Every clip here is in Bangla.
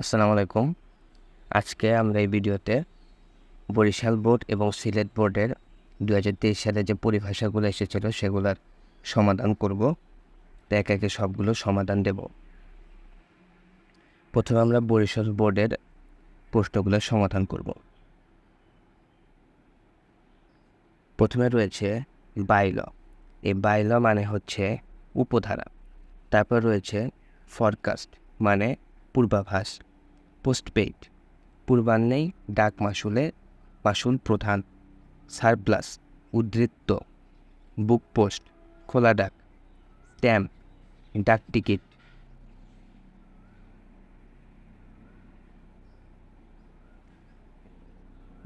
আসসালামু আলাইকুম। আজকে আমরা এই ভিডিওতে বরিশাল বোর্ড এবং সিলেট বোর্ডের দু হাজার তেইশ সালে যে পরিভাষাগুলো এসেছিল সেগুলোর সমাধান করব। তো একে একে সবগুলো সমাধান দেব। প্রথমে আমরা বরিশাল বোর্ডের প্রশ্নগুলোর সমাধান করব। প্রথমে রয়েছে বাইল এই বাইল মানে হচ্ছে উপধারা। তারপর রয়েছে ফরকাস্ট মানে পূর্বাভাস পোস্টপেইড পূর্বাহ্নেই ডাক মাসুলে মাসুল প্রধান, সারপ্লাস, উদ্ধৃত্ত, বুক পোস্ট, খোলা ডাক, স্ট্যাম্প, ডাক টিকিট।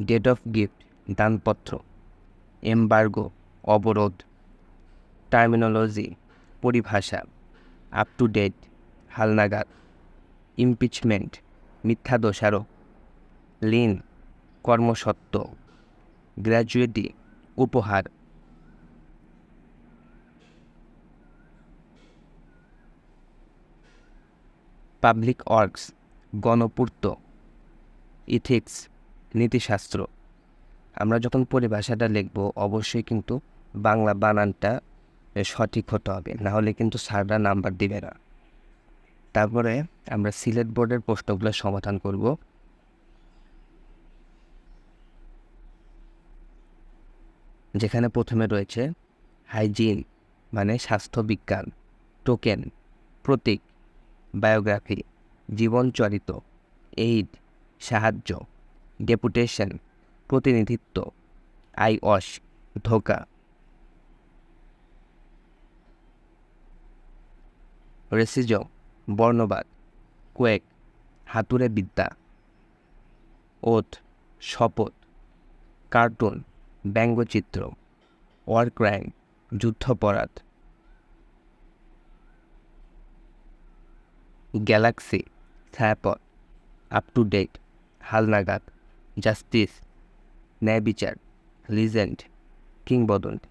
ডেট অফ গিফট, দানপত্র, এমবার্গো, অবরোধ, টার্মিনোলজি, পরিভাষা আপ টু ডেট হালনাগাদ। ইমপিচমেন্ট, মিথ্যা দোষারোপ। লিন কর্মসত্ত্ব গ্র্যাজুয়েটি, উপহার। পাবলিক ওয়ার্কস গণপূর্ত। ইথিক্স, নীতিশাস্ত্র। আমরা যখন পরিভাষাটা লিখব, অবশ্যই কিন্তু বাংলা বানানটা সঠিক হতে হবে না হলে কিন্তু স্যাররা নাম্বার দিবে না। তারপরে আমরা সিলেট বোর্ডের প্রশ্নগুলো সমাধান করব। যেখানে প্রথমে রয়েছে হাইজিন মানে স্বাস্থ্যবিজ্ঞান টোকেন, প্রতীক, বায়োগ্রাফি জীবনচরিত এইড, সাহায্য, ডেপুটেশন, প্রতিনিধিত্ব আই অস ধোকা। রেসিজম বর্ণবাদ। কোয়েক, হাতুড়ে বিদ্যা। ওথ শপথ। কার্টুন, ব্যঙ্গচিত্র। ওয়ার ক্রাইম যুদ্ধপরাধ। গ্যালাক্সি ছায়াপথ আপ টু ডেট হালনাগাদ জাস্টিস, ন্যায় বিচার লিজেন্ড কিংবদন্তি।